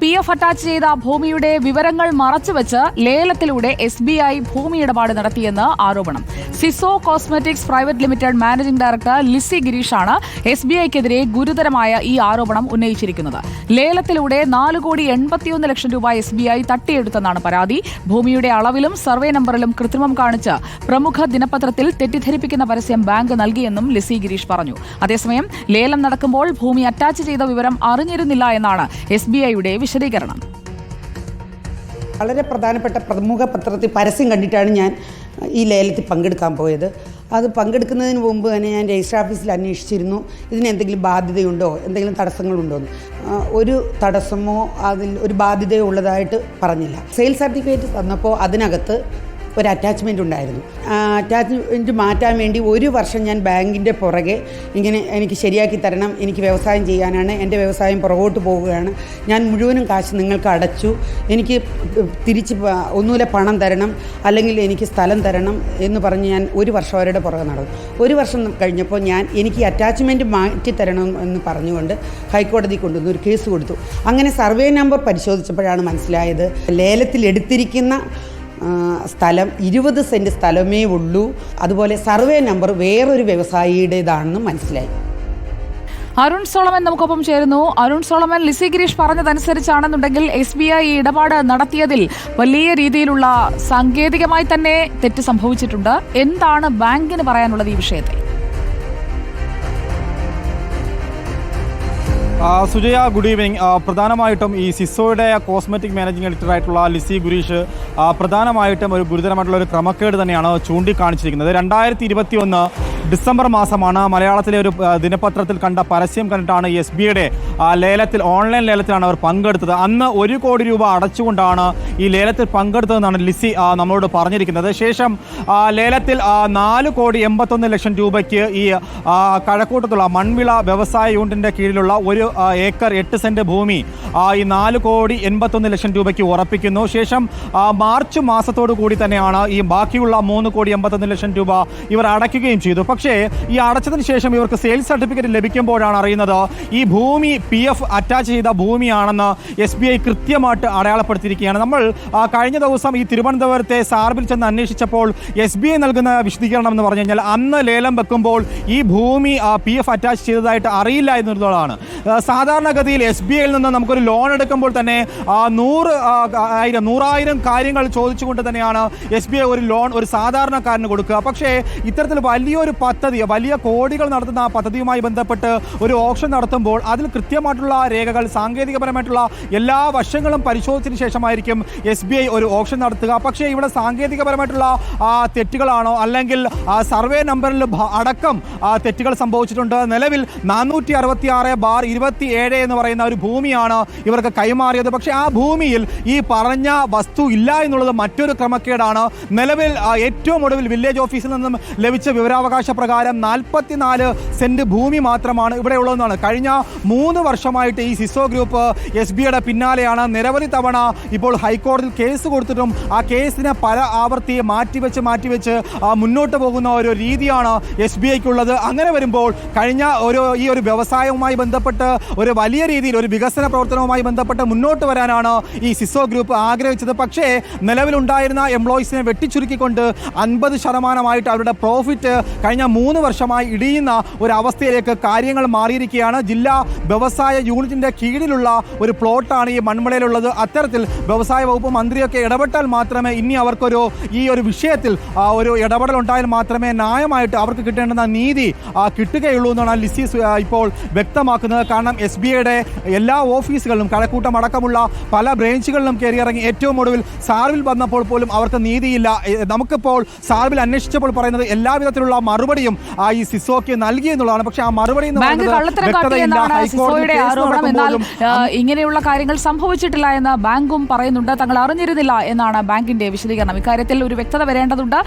P F attach ചെയ്ത ഭൂമിയുടെ വിവരങ്ങൾ മറച്ചുവെച്ച് ലേലത്തിലൂടെ എസ് ബി ഐ ഭൂമി ഇടപാട് നടത്തിയെന്ന് ആരോപണം. സിസോ cosmetics private limited managing director Lissy ഗിരീഷാണ് S B ഐക്കെതിരെ ഗുരുതരമായ ഈ ആരോപണം ഉന്നയിച്ചിരിക്കുന്നത്. ലേലത്തിലൂടെ നാല് കോടി എൺപത്തിയൊന്ന് ലക്ഷം രൂപ എസ് ബി ഐ തട്ടിയെടുത്തെന്നാണ് പരാതി. ഭൂമിയുടെ അളവിലും സർവേ നമ്പറിലും കൃത്രിമം കാണിച്ച് പ്രമുഖ ദിനപത്രത്തിൽ തെറ്റിദ്ധരിപ്പിക്കുന്ന പരസ്യം ബാങ്ക് നൽകിയെന്നും ലിസി ഗിരീഷ് പറഞ്ഞു. അതേസമയം ലേലം നടക്കുമ്പോൾ ഭൂമി അറ്റാച്ച് ചെയ്ത വിവരം അറിഞ്ഞിരുന്നില്ല എന്നാണ് എസ് ബി ഐയുടെ വിശദീകരണം. വളരെ പ്രധാനപ്പെട്ട പ്രമുഖ പത്രത്തിൽ പരസ്യം കണ്ടിട്ടാണ് ഞാൻ ഈ ലേലത്തിൽ പങ്കെടുക്കാൻ പോയത്. അത് പങ്കെടുക്കുന്നതിന് മുമ്പ് തന്നെ ഞാൻ രജിസ്റ്റർ ഓഫീസിൽ അന്വേഷിച്ചിരുന്നു. ഇതിന് എന്തെങ്കിലും ബാധ്യതയുണ്ടോ? എന്തെങ്കിലും തടസ്സങ്ങളുണ്ടോ എന്ന് ഒരു തടസ്സമോ അതിൽ ഒരു ബാധ്യതയോ ഉള്ളതായിട്ട് പറഞ്ഞില്ല. സെയിൽസ് സർട്ടിഫിക്കറ്റ് തന്നപ്പോൾ അതിനകത്ത് ഒരു അറ്റാച്ച്മെന്റ് ഉണ്ടായിരുന്നു. അറ്റാച്ച്മെന്റ് മാറ്റാൻ വേണ്ടി ഒരു വർഷം ഞാൻ ബാങ്കിന്റെ പുറകെ ഇങ്ങനെ എനിക്ക് ശരിയാക്കി തരണം എനിക്ക് വ്യവസായം ചെയ്യാനാണ് എന്റെ വ്യവസായം പുറകോട്ട് പോവുകയാണ്. ഞാൻ മുഴുവനും കാശ് നിങ്ങൾക്ക് അടച്ചു. എനിക്ക് തിരിച്ച് ഒന്നുമില്ല പണം തരണം അല്ലെങ്കിൽ എനിക്ക് സ്ഥലം തരണം എന്ന് പറഞ്ഞ് ഞാൻ ഒരു വർഷം അവരുടെ പുറകെ നടന്നു. ഒരു വർഷം കഴിഞ്ഞപ്പോൾ ഞാൻ എനിക്ക് അറ്റാച്ച്മെന്റ് മാറ്റി തരണം എന്ന് പറഞ്ഞുകൊണ്ട് ഹൈക്കോടതി കൊണ്ടുവന്ന് ഒരു കേസ് കൊടുത്തു. അങ്ങനെ സർവേ നമ്പർ പരിശോധിച്ചപ്പോഴാണ് മനസ്സിലായത് ലേലത്തിൽ എടുത്തിരിക്കുന്ന സ്ഥലം ഇരുപത് സെന്റ് സ്ഥലമേ ഉള്ളൂ. അതുപോലെ സർവേ നമ്പർ വേറൊരു വ്യവസായിയുടേതാണെന്ന് മനസ്സിലായി. അരുൺ സോളമൻ നമുക്കൊപ്പം ചേരുന്നു. അരുൺ സോളമൻ ലിസി ഗിരീഷ് പറഞ്ഞതനുസരിച്ചാണെന്നുണ്ടെങ്കിൽ എസ് ബി ഐ ഇടപാട് നടത്തിയതിൽ വലിയ രീതിയിലുള്ള സാങ്കേതികമായി തന്നെ തെറ്റ് സംഭവിച്ചിട്ടുണ്ട്. എന്താണ് ബാങ്കിന് പറയാനുള്ളത് ഈ വിഷയത്തിൽ? സുജയ ഗുഡ് ഈവനിങ് പ്രധാനമായിട്ടും ഈ സിസോയുടെ കോസ്മെറ്റിക് മാനേജിംഗ് എഡിറ്റർ ആയിട്ടുള്ള ലിസി ഗുരീഷ് പ്രധാനമായിട്ടും ഒരു ഗുരുതരമായിട്ടുള്ള ഒരു ക്രമക്കേട് തന്നെയാണ് ചൂണ്ടിക്കാണിച്ചിരിക്കുന്നത്. രണ്ടായിരത്തി ഇരുപത്തി ഒന്ന് ഡിസംബർ മാസമാണ് മലയാളത്തിലെ ഒരു ദിനപത്രത്തിൽ കണ്ട പരസ്യം കണ്ടിട്ടാണ് എസ് ബി ഐയുടെ ലേലത്തിൽ ഓൺലൈൻ ലേലത്തിലാണ് അവർ പങ്കെടുത്തത്. അന്ന് ഒരു കോടി രൂപ അടച്ചുകൊണ്ടാണ് ഈ ലേലത്തിൽ പങ്കെടുത്തതെന്നാണ് ലിസി നമ്മളോട് പറഞ്ഞിരിക്കുന്നത്. ശേഷം ലേലത്തിൽ നാല് കോടി എൺപത്തൊന്ന് ലക്ഷം രൂപയ്ക്ക് ഈ കഴക്കൂട്ടത്തുള്ള മൺവിള വ്യവസായ യൂണിറ്റിന്റെ കീഴിലുള്ള ഒരു ഏക്കർ എട്ട് സെന്റ് ഭൂമി ഈ നാല് കോടി എൺപത്തൊന്ന് ലക്ഷം രൂപയ്ക്ക് ഉറപ്പിക്കുന്നു. ശേഷം മാർച്ച് മാസത്തോടു കൂടി തന്നെയാണ് ഈ ബാക്കിയുള്ള മൂന്ന് കോടി എൺപത്തൊന്ന് ലക്ഷം രൂപ ഇവർ അടയ്ക്കുകയും ചെയ്തു. പക്ഷേ ഈ അടച്ചതിന് ശേഷം ഇവർക്ക് സെയിൽസ് സർട്ടിഫിക്കറ്റ് ലഭിക്കുമ്പോഴാണ് അറിയുന്നത് ഈ ഭൂമി പി എഫ് അറ്റാച്ച് ചെയ്ത ഭൂമിയാണെന്ന് എസ് ബി ഐ കൃത്യമായിട്ട് അടയാളപ്പെടുത്തിയിരിക്കുകയാണ്. നമ്മൾ കഴിഞ്ഞ ദിവസം ഈ തിരുവനന്തപുരത്തെ സാർബിൽ ചെന്ന് അന്വേഷിച്ചപ്പോൾ എസ് ബി ഐ നൽകുന്ന വിശദീകരണം എന്ന് പറഞ്ഞു കഴിഞ്ഞാൽ അന്ന് ലേലം വെക്കുമ്പോൾ ഈ ഭൂമി പി എഫ് അറ്റാച്ച് ചെയ്തതായിട്ട് അറിയില്ല എന്നുള്ളതാണ്. സാധാരണഗതിയിൽ എസ് ബി ഐയിൽ നിന്ന് നമുക്കൊരു ലോൺ എടുക്കുമ്പോൾ തന്നെ നൂറ് ആയിരം നൂറായിരം കാര്യങ്ങൾ ചോദിച്ചുകൊണ്ട് തന്നെയാണ് എസ് ബി ഐ ഒരു ലോൺ ഒരു സാധാരണക്കാരന് കൊടുക്കുക. പക്ഷേ ഇത്തരത്തിൽ വലിയൊരു പദ്ധതി വലിയ കോടികൾ നടത്തുന്ന പദ്ധതിയുമായി ബന്ധപ്പെട്ട് ഒരു ഓപ്ഷൻ നടത്തുമ്പോൾ അതിൽ കൃത്യമായിട്ടുള്ള രേഖകൾ സാങ്കേതികപരമായിട്ടുള്ള എല്ലാ വശങ്ങളും പരിശോധിച്ചതിന് ശേഷമായിരിക്കും എസ് ബി ഐ ഒരു ഓപ്ഷൻ നടത്തുക. പക്ഷേ ഇവിടെ സാങ്കേതികപരമായിട്ടുള്ള തെറ്റുകളാണോ? അല്ലെങ്കിൽ സർവേ നമ്പറിൽ അടക്കം തെറ്റുകൾ സംഭവിച്ചിട്ടുണ്ട്. നിലവിൽ നാനൂറ്റി അറുപത്തി ആറ് ബാർ ഇരുപത്തി ഏഴ് എന്ന് പറയുന്ന ഒരു ഭൂമിയാണ് ഇവർക്ക് കൈമാറിയത്. പക്ഷേ ആ ഭൂമിയിൽ ഈ പറഞ്ഞ വസ്തു ഇല്ല എന്നുള്ളത് മറ്റൊരു ക്രമക്കേടാണ്. നിലവിൽ ഏറ്റവും ഒടുവിൽ വില്ലേജ് ഓഫീസിൽ നിന്നും ലഭിച്ച വിവരാവകാശ പ്രകാരം നാൽപ്പത്തിനാല് സെന്റ് ഭൂമി മാത്രമാണ് ഇവിടെ ഉള്ളതെന്നാണ്. കഴിഞ്ഞ മൂന്ന് വർഷമായിട്ട് ഈ സിസോ ഗ്രൂപ്പ് എസ് ബിയുടെ പിന്നാലെയാണ് നിരവധി തവണ ഇപ്പോൾ ഹൈക്കോടതിയിൽ കേസ് കൊടുത്തിട്ടും ആ കേസിനെ പല ആവർത്തി മാറ്റിവെച്ച് മാറ്റിവെച്ച് മുന്നോട്ട് പോകുന്ന ഒരു രീതിയാണ് എസ് ബി ഐക്കുള്ളത്. അങ്ങനെ വരുമ്പോൾ കഴിഞ്ഞ ഒരു ഈ ഒരു വ്യവസായവുമായി ബന്ധപ്പെട്ട് ഒരു വലിയ രീതിയിൽ ഒരു വികസന പ്രവർത്തനവുമായി ബന്ധപ്പെട്ട് മുന്നോട്ട് വരാനാണ് ഈ സിസോ ഗ്രൂപ്പ് ആഗ്രഹിച്ചത്. പക്ഷേ നിലവിലുണ്ടായിരുന്ന എംപ്ലോയീസിനെ വെട്ടിച്ചുരുക്കിക്കൊണ്ട് അൻപത് ശതമാനമായിട്ട് അവരുടെ പ്രോഫിറ്റ് കഴിഞ്ഞ മൂന്ന് വർഷമായി ഇടിയുന്ന ഒരു അവസ്ഥയിലേക്ക് കാര്യങ്ങൾ മാറിയിരിക്കുകയാണ്. ജില്ലാ വ്യവസായ യൂണിറ്റിന്റെ കീഴിലുള്ള ഒരു പ്ലോട്ടാണ് ഈ മൺമലയിലുള്ളത് അത്തരത്തിൽ വ്യവസായ വകുപ്പ് മന്ത്രിയൊക്കെ ഇടപെട്ടാൽ മാത്രമേ ഇനി അവർക്കൊരു ഈ ഒരു വിഷയത്തിൽ ഒരു ഇടപെടൽ ഉണ്ടായാൽ മാത്രമേ ന്യായമായിട്ട് അവർക്ക് കിട്ടേണ്ടുന്ന നീതി കിട്ടുകയുള്ളൂ എന്നാണ് ലിസി ഇപ്പോൾ വ്യക്തമാക്കുന്നത്. കാരണം എസ് ബി ഐയുടെ എല്ലാ ഓഫീസുകളിലും കഴക്കൂട്ടം അടക്കമുള്ള പല ബ്രാഞ്ചുകളിലും കയറിയിറങ്ങി ഏറ്റവും ഒടുവിൽ സാർവിൽ വന്നപ്പോൾ പോലും അവർക്ക് നീതിയില്ല. നമുക്കിപ്പോൾ സാർവിൽ അന്വേഷിച്ചപ്പോൾ പറയുന്നത് എല്ലാവിധത്തിലുള്ള മറുപടിയും ആ, ഈ സിസോക്ക് നൽകി എന്നുള്ളതാണ്. പക്ഷേ ആ മറുപടി ഇങ്ങനെയുള്ള കാര്യങ്ങൾ സംഭവിച്ചിട്ടില്ല എന്ന് ബാങ്കും പറയുന്നുണ്ട്. തങ്ങൾ അറിഞ്ഞിരുന്നില്ല എന്നാണ് ബാങ്കിന്റെ വിശദീകരണം. ഇക്കാര്യത്തിൽ ഒരു വ്യക്തത വരേണ്ടതുണ്ട്.